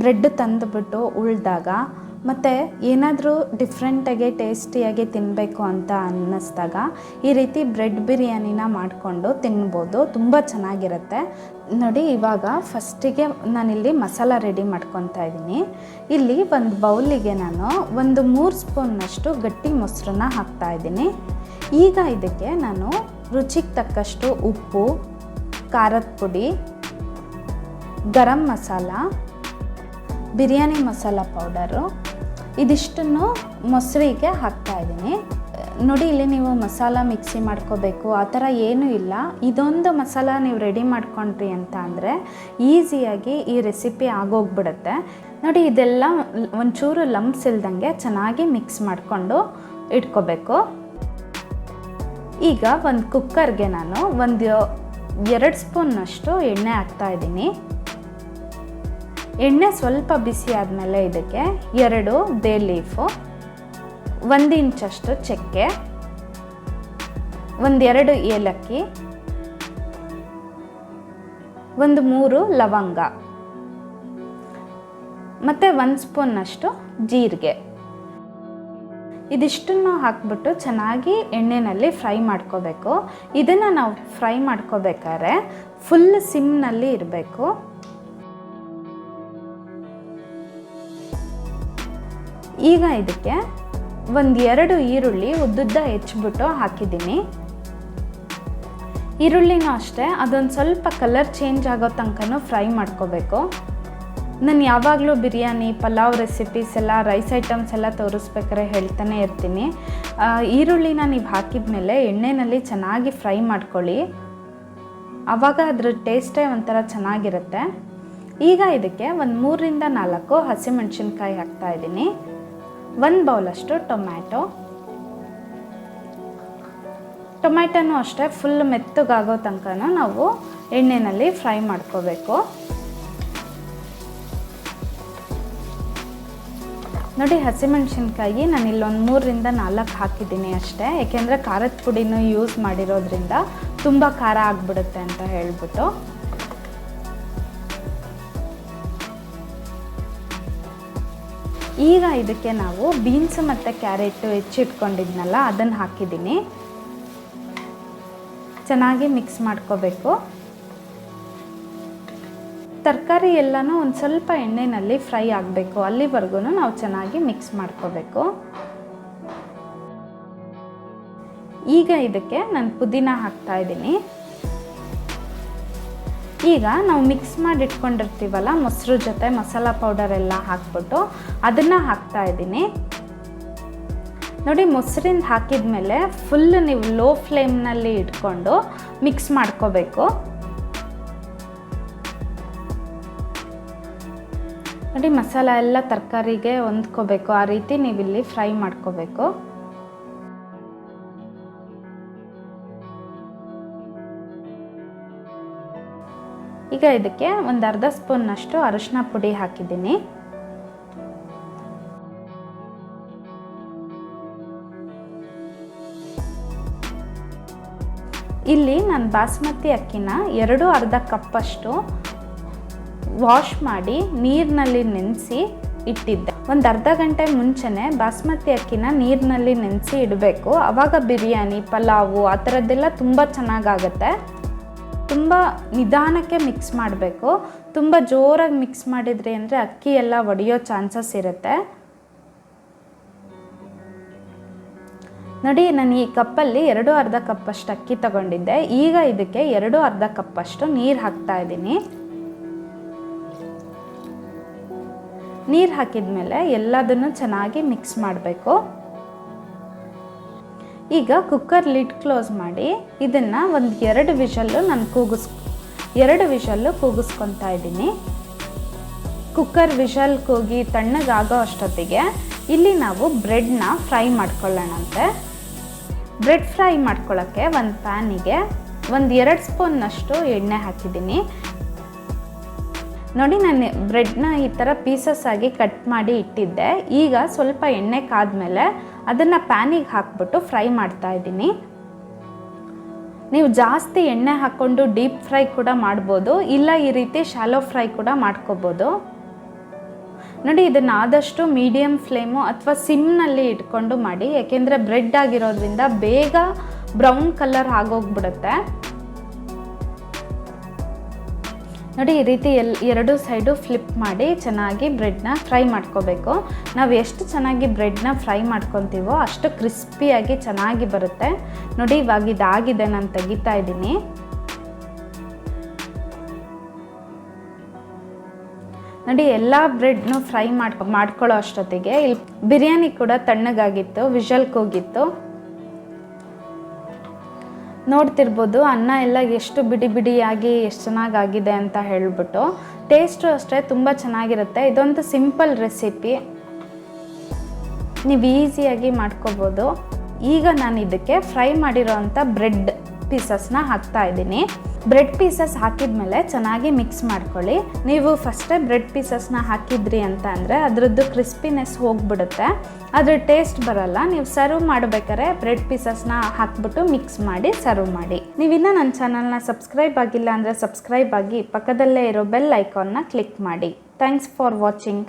Bread ತಂದುಬಿಟ್ಟು ಉಳಿದಾಗ ಮತ್ತು ಏನಾದರೂ ಡಿಫ್ರೆಂಟಾಗಿ ಟೇಸ್ಟಿಯಾಗಿ ತಿನ್ನಬೇಕು ಅಂತ ಅನ್ನಿಸ್ದಾಗ ಈ ರೀತಿ ಬ್ರೆಡ್ ಬಿರಿಯಾನಿನ ಮಾಡಿಕೊಂಡು ತಿನ್ಬೋದು. ತುಂಬ ಚೆನ್ನಾಗಿರುತ್ತೆ. ನೋಡಿ, ಇವಾಗ ಫಸ್ಟಿಗೆ ನಾನಿಲ್ಲಿ ಮಸಾಲ ರೆಡಿ ಮಾಡ್ಕೊತಾ ಇದ್ದೀನಿ. ಇಲ್ಲಿ ಒಂದು ಬೌಲಿಗೆ ನಾನು ಒಂದು ಮೂರು ಸ್ಪೂನ್ನಷ್ಟು ಗಟ್ಟಿ ಮೊಸರನ್ನ ಹಾಕ್ತಾ ಇದ್ದೀನಿ. ಈಗ ಇದಕ್ಕೆ ನಾನು ರುಚಿಗೆ ತಕ್ಕಷ್ಟು ಉಪ್ಪು, ಖಾರದ ಪುಡಿ, ಗರಂ ಮಸಾಲ ಬಿರಿಯಾನಿ ಮಸಾಲ ಪೌಡರು. ಇದಿಷ್ಟನ್ನು ಮೊಸರಿಗೆ ಹಾಕ್ತಾ ಇದ್ದೀನಿ. ನೋಡಿ, ಇಲ್ಲಿ ನೀವು ಮಸಾಲ ಮಿಕ್ಸಿ ಮಾಡ್ಕೋಬೇಕು. ಆ ಥರ ಏನೂ ಇಲ್ಲ. ಇದೊಂದು ಮಸಾಲ ನೀವು ರೆಡಿ ಮಾಡ್ಕೊಂಡ್ರಿ ಅಂತ ಅಂದರೆ ಈಸಿಯಾಗಿ ಈ ರೆಸಿಪಿ ಆಗೋಗ್ಬಿಡುತ್ತೆ. ನೋಡಿ, ಇದೆಲ್ಲ ಒಂಚೂರು ಲಂಪ್ಸ್ ಇಲ್ದಂಗೆ ಚೆನ್ನಾಗಿ ಮಿಕ್ಸ್ ಮಾಡಿಕೊಂಡು ಇಟ್ಕೋಬೇಕು. ಈಗ ಒಂದು ಕುಕ್ಕರ್ಗೆ ನಾನು ಒಂದು ಎರಡು ಸ್ಪೂನ್ನಷ್ಟು ಎಣ್ಣೆ ಹಾಕ್ತಾ ಇದ್ದೀನಿ. ಎಣ್ಣೆ ಸ್ವಲ್ಪ ಬಿಸಿ ಆದಮೇಲೆ ಇದಕ್ಕೆ ಎರಡು ಬೇ ಲೀಫು, ಒಂದು ಇಂಚಷ್ಟು ಚಕ್ಕೆ ಒಂದೆರಡು ಏಲಕ್ಕಿ, ಒಂದು ಮೂರು ಲವಂಗ, ಮತ್ತು ಒಂದು ಸ್ಪೂನ್ನಷ್ಟು ಜೀರಿಗೆ. ಇದಿಷ್ಟನ್ನು ಹಾಕ್ಬಿಟ್ಟು ಚೆನ್ನಾಗಿ ಎಣ್ಣೆಯಲ್ಲಿ ಫ್ರೈ ಮಾಡ್ಕೋಬೇಕು. ಇದನ್ನು ನಾವು ಫ್ರೈ ಮಾಡ್ಕೋಬೇಕಾದ್ರೆ ಫುಲ್ ಸಿಮ್ನಲ್ಲಿ ಇರಬೇಕು. ಈಗ ಇದಕ್ಕೆ ಒಂದು ಎರಡು ಈರುಳ್ಳಿ ಉದ್ದುದ್ದ ಹೆಚ್ಚಿಬಿಟ್ಟು ಹಾಕಿದ್ದೀನಿ. ಈರುಳ್ಳಿನೂ ಅಷ್ಟೇ, ಅದೊಂದು ಸ್ವಲ್ಪ ಕಲರ್ ಚೇಂಜ್ ಆಗೋ ತನಕನೂ ಫ್ರೈ ಮಾಡ್ಕೋಬೇಕು. ನಾನು ಯಾವಾಗಲೂ ಬಿರಿಯಾನಿ, ಪಲಾವ್ ರೆಸಿಪೀಸ್ ಎಲ್ಲ ರೈಸ್ ಐಟಮ್ಸ್ ಎಲ್ಲ ತೋರಿಸ್ಬೇಕಾದ್ರೆ ಹೇಳ್ತಾನೆ ಇರ್ತೀನಿ. ಈರುಳ್ಳಿನ ನೀವು ಹಾಕಿದ ಮೇಲೆ ಎಣ್ಣೆಯಲ್ಲಿ ಚೆನ್ನಾಗಿ ಫ್ರೈ ಮಾಡ್ಕೊಳ್ಳಿ. ಆವಾಗ ಅದ್ರ ಟೇಸ್ಟೇ ಒಂಥರ ಚೆನ್ನಾಗಿರುತ್ತೆ. ಈಗ ಇದಕ್ಕೆ ಒಂದು ಮೂರರಿಂದ ನಾಲ್ಕು ಹಸಿಮೆಣ್ಸಿನ್ಕಾಯಿ ಹಾಕ್ತಾ ಇದ್ದೀನಿ. ಒಂದು ಬೌಲಷ್ಟು ಟೊಮ್ಯಾಟೊ. ಟೊಮ್ಯಾಟೊನೂ ಅಷ್ಟೇ ಫುಲ್ ಮೆತ್ತಗಾಗೋ ತನಕ ನಾವು ಎಣ್ಣೆಯಲ್ಲಿ ಫ್ರೈ ಮಾಡ್ಕೋಬೇಕು. ನೋಡಿ, ಹಸಿಮೆಣ್ಸಿನ್ಕಾಯಿ ನಾನು ಇಲ್ಲೊಂದು ಮೂರರಿಂದ ನಾಲ್ಕು ಹಾಕಿದ್ದೀನಿ ಅಷ್ಟೇ. ಏಕೆಂದರೆ ಖಾರದ ಪುಡಿನೂ ಯೂಸ್ ಮಾಡಿರೋದ್ರಿಂದ ತುಂಬ ಖಾರ ಆಗಿಬಿಡುತ್ತೆ ಅಂತ ಹೇಳ್ಬಿಟ್ಟು. ಈಗ ಇದಕ್ಕೆ ನಾವು ಬೀನ್ಸ್ ಮತ್ತು ಕ್ಯಾರೆಟ್ ಹೆಚ್ಚಿಟ್ಕೊಂಡಿದ್ನಲ್ಲ ಅದನ್ನು ಹಾಕಿದ್ದೀನಿ. ಚೆನ್ನಾಗಿ ಮಿಕ್ಸ್ ಮಾಡ್ಕೋಬೇಕು. ತರಕಾರಿ ಎಲ್ಲನೂ ಒಂದು ಸ್ವಲ್ಪ ಎಣ್ಣೆಯಲ್ಲಿ ಫ್ರೈ ಆಗಬೇಕು. ಅಲ್ಲಿವರೆಗೂ ನಾವು ಚೆನ್ನಾಗಿ ಮಿಕ್ಸ್ ಮಾಡ್ಕೋಬೇಕು. ಈಗ ಇದಕ್ಕೆ ನಾನು ಪುದೀನ ಹಾಕ್ತಾ ಇದ್ದೀನಿ. ಈಗ ನಾವು ಮಿಕ್ಸ್ ಮಾಡಿ ಇಟ್ಕೊಂಡಿರ್ತೀವಲ್ಲ ಮೊಸರು ಜೊತೆ ಮಸಾಲ ಪೌಡರ್ ಎಲ್ಲ ಹಾಕ್ಬಿಟ್ಟು ಅದನ್ನು ಹಾಕ್ತಾ ಇದ್ದೀನಿ. ನೋಡಿ ಮೊಸರಿಂದ ಹಾಕಿದ ಮೇಲೆ ಫುಲ್ ನೀವು ಲೋ ಫ್ಲೇಮ್ನಲ್ಲಿ ಇಟ್ಕೊಂಡು ಮಿಕ್ಸ್ ಮಾಡ್ಕೋಬೇಕು. ನೋಡಿ, ಮಸಾಲ ಎಲ್ಲ ತರಕಾರಿಗೆ ಹೊಂದ್ಕೋಬೇಕು. ಆ ರೀತಿ ನೀವಿಲ್ಲಿ ಫ್ರೈ ಮಾಡ್ಕೋಬೇಕು. ಈಗ ಇದಕ್ಕೆ ಒಂದು ಅರ್ಧ ಸ್ಪೂನ್ನಷ್ಟು ಅರಶಿನ ಪುಡಿ ಹಾಕಿದ್ದೀನಿ. ಇಲ್ಲಿ ನಾನು ಬಾಸ್ಮತಿ ಅಕ್ಕಿನ ಎರಡು ಅರ್ಧ ಕಪ್ಪಷ್ಟು ವಾಶ್ ಮಾಡಿ ನೀರಿನಲ್ಲಿ ನೆನೆಸಿ ಇಟ್ಟಿದ್ದೆ. ಒಂದು ಅರ್ಧ ಗಂಟೆ ಮುಂಚೆನೇ ಬಾಸ್ಮತಿ ಅಕ್ಕಿನ ನೀರಿನಲ್ಲಿ ನೆನೆಸಿ ಇಡಬೇಕು. ಆವಾಗ ಬಿರಿಯಾನಿ, ಪಲಾವು, ಆ ಥರದ್ದೆಲ್ಲ ತುಂಬ ಚೆನ್ನಾಗಾಗತ್ತೆ. ತುಂಬ ನಿಧಾನಕ್ಕೆ ಮಿಕ್ಸ್ ಮಾಡಬೇಕು. ತುಂಬ ಜೋರಾಗಿ ಮಿಕ್ಸ್ ಮಾಡಿದ್ರಿ ಅಂದರೆ ಅಕ್ಕಿ ಎಲ್ಲ ಒಡೆಯೋ ಚಾನ್ಸಸ್ ಇರುತ್ತೆ. ನೋಡಿ, ನಾನು ಈ ಕಪ್ಪಲ್ಲಿ ಎರಡು ಅರ್ಧ ಕಪ್ಪಷ್ಟು ಅಕ್ಕಿ ತಗೊಂಡಿದ್ದೆ. ಈಗ ಇದಕ್ಕೆ ಎರಡು ಅರ್ಧ ಕಪ್ಪಷ್ಟು ನೀರು ಹಾಕ್ತಾ ಇದ್ದೀನಿ. ನೀರು ಹಾಕಿದ ಮೇಲೆ ಎಲ್ಲದನ್ನು ಚೆನ್ನಾಗಿ ಮಿಕ್ಸ್ ಮಾಡಬೇಕು. ಈಗ ಕುಕ್ಕರ್ ಲಿಡ್ ಕ್ಲೋಸ್ ಮಾಡಿ ಇದನ್ನು ಒಂದು ಎರಡು ವಿಷಲ್ಲು ನಾನು ಕೂಗಿಸ್, ಎರಡು ವಿಷಲ್ಲು ಕೂಗಿಸ್ಕೊತಾ ಇದ್ದೀನಿ. ಕುಕ್ಕರ್ ವಿಷಲ್ ಕೂಗಿ ತಣ್ಣಗಾಗೋ ಅಷ್ಟೊತ್ತಿಗೆ ಇಲ್ಲಿ ನಾವು ಬ್ರೆಡ್ನ ಫ್ರೈ ಮಾಡ್ಕೊಳ್ಳೋಣಂತೆ. ಬ್ರೆಡ್ ಫ್ರೈ ಮಾಡ್ಕೊಳ್ಳೋಕ್ಕೆ ಒಂದು ಪ್ಯಾನಿಗೆ ಒಂದು ಎರಡು ಸ್ಪೂನ್ನಷ್ಟು ಎಣ್ಣೆ ಹಾಕಿದ್ದೀನಿ. ನೋಡಿ, ನಾನು ಬ್ರೆಡ್ನ ಈ ಥರ ಪೀಸಸ್ ಆಗಿ ಕಟ್ ಮಾಡಿ ಇಟ್ಟಿದ್ದೆ. ಈಗ ಸ್ವಲ್ಪ ಎಣ್ಣೆ ಕಾದ್ಮೇಲೆ ಅದನ್ನು ಪ್ಯಾನಿಗೆ ಹಾಕ್ಬಿಟ್ಟು ಫ್ರೈ ಮಾಡ್ತಾ ಇದ್ದೀನಿ. ನೀವು ಜಾಸ್ತಿ ಎಣ್ಣೆ ಹಾಕ್ಕೊಂಡು ಡೀಪ್ ಫ್ರೈ ಕೂಡ ಮಾಡ್ಬೋದು, ಇಲ್ಲ ಈ ರೀತಿ ಶಾಲೋ ಫ್ರೈ ಕೂಡ ಮಾಡ್ಕೋಬೋದು. ನೋಡಿ, ಇದನ್ನು ಆದಷ್ಟು ಮೀಡಿಯಮ್ ಫ್ಲೇಮು ಅಥವಾ ಸಿಮ್ನಲ್ಲಿ ಇಟ್ಕೊಂಡು ಮಾಡಿ, ಯಾಕೆಂದರೆ ಬ್ರೆಡ್ ಆಗಿರೋದ್ರಿಂದ ಬೇಗ ಬ್ರೌನ್ ಕಲರ್ ಆಗೋಗ್ಬಿಡುತ್ತೆ. ನೋಡಿ, ಈ ರೀತಿ ಎಲ್, ಎರಡು ಸೈಡು ಫ್ಲಿಪ್ ಮಾಡಿ ಚೆನ್ನಾಗಿ ಬ್ರೆಡ್ನ ಫ್ರೈ ಮಾಡ್ಕೋಬೇಕು. ನಾವು ಎಷ್ಟು ಚೆನ್ನಾಗಿ ಬ್ರೆಡ್ನ ಫ್ರೈ ಮಾಡ್ಕೊತೀವೋ ಅಷ್ಟು ಕ್ರಿಸ್ಪಿಯಾಗಿ ಚೆನ್ನಾಗಿ ಬರುತ್ತೆ. ನೋಡಿ, ಇವಾಗ ಇದಾಗಿದೆ, ನಾನು ತೆಗಿತಾ ಇದ್ದೀನಿ. ನೋಡಿ, ಎಲ್ಲ ಬ್ರೆಡ್ನು ಫ್ರೈ ಮಾಡ್ಕೊ, ಮಾಡ್ಕೊಳ್ಳೋ ಅಷ್ಟೊತ್ತಿಗೆ ಇಲ್ಲಿ ಬಿರಿಯಾನಿ ಕೂಡ ತಣ್ಣಗಾಗಿತ್ತು ವಿಷಲ್ ಕೂಗಿತ್ತು. ನೋಡ್ತಿರ್ಬೋದು, ಅನ್ನ ಎಲ್ಲ ಎಷ್ಟು ಬಿಡಿ ಬಿಡಿಯಾಗಿ ಎಷ್ಟು ಚೆನ್ನಾಗಾಗಿದೆ ಅಂತ ಹೇಳಿಬಿಟ್ಟು. ಟೇಸ್ಟು ಅಷ್ಟೇ ತುಂಬ ಚೆನ್ನಾಗಿರುತ್ತೆ. ಇದೊಂದು ಸಿಂಪಲ್ ರೆಸಿಪಿ ನೀವು ಈಸಿಯಾಗಿ ಮಾಡ್ಕೋಬೋದು. ಈಗ ನಾನು ಇದಕ್ಕೆ ಫ್ರೈ ಮಾಡಿರೋ ಅಂಥ ಬ್ರೆಡ್ ಪೀಸಸ್ನ ಹಾಕ್ತಾ ಇದ್ದೀನಿ. ಬ್ರೆಡ್ ಪೀಸಸ್ ಹಾಕಿದ್ಮೇಲೆ ಚೆನ್ನಾಗಿ ಮಿಕ್ಸ್ ಮಾಡ್ಕೊಳ್ಳಿ. ನೀವು ಫಸ್ಟೇ ಬ್ರೆಡ್ ಪೀಸಸ್ನ ಹಾಕಿದ್ರಿ ಅಂತ ಅಂದರೆ ಅದರದ್ದು ಕ್ರಿಸ್ಪಿನೆಸ್ ಹೋಗ್ಬಿಡುತ್ತೆ. ಅದ್ರ ಟೇಸ್ಟ್ ಬರಲ್ಲ. ನೀವು ಸರ್ವ್ ಮಾಡಬೇಕಾದ್ರೆ ಬ್ರೆಡ್ ಪೀಸಸ್ನ ಹಾಕ್ಬಿಟ್ಟು ಮಿಕ್ಸ್ ಮಾಡಿ ಸರ್ವ್ ಮಾಡಿ. ನೀವಿನ್ನ ನನ್ನ ಚಾನಲ್ನ ಸಬ್ಸ್ಕ್ರೈಬ್ ಆಗಿಲ್ಲ ಅಂದರೆ ಸಬ್ಸ್ಕ್ರೈಬ್ ಆಗಿ ಪಕ್ಕದಲ್ಲೇ ಇರೋ ಬೆಲ್ ಐಕಾನ್ನ ಕ್ಲಿಕ್ ಮಾಡಿ. Thanks for watching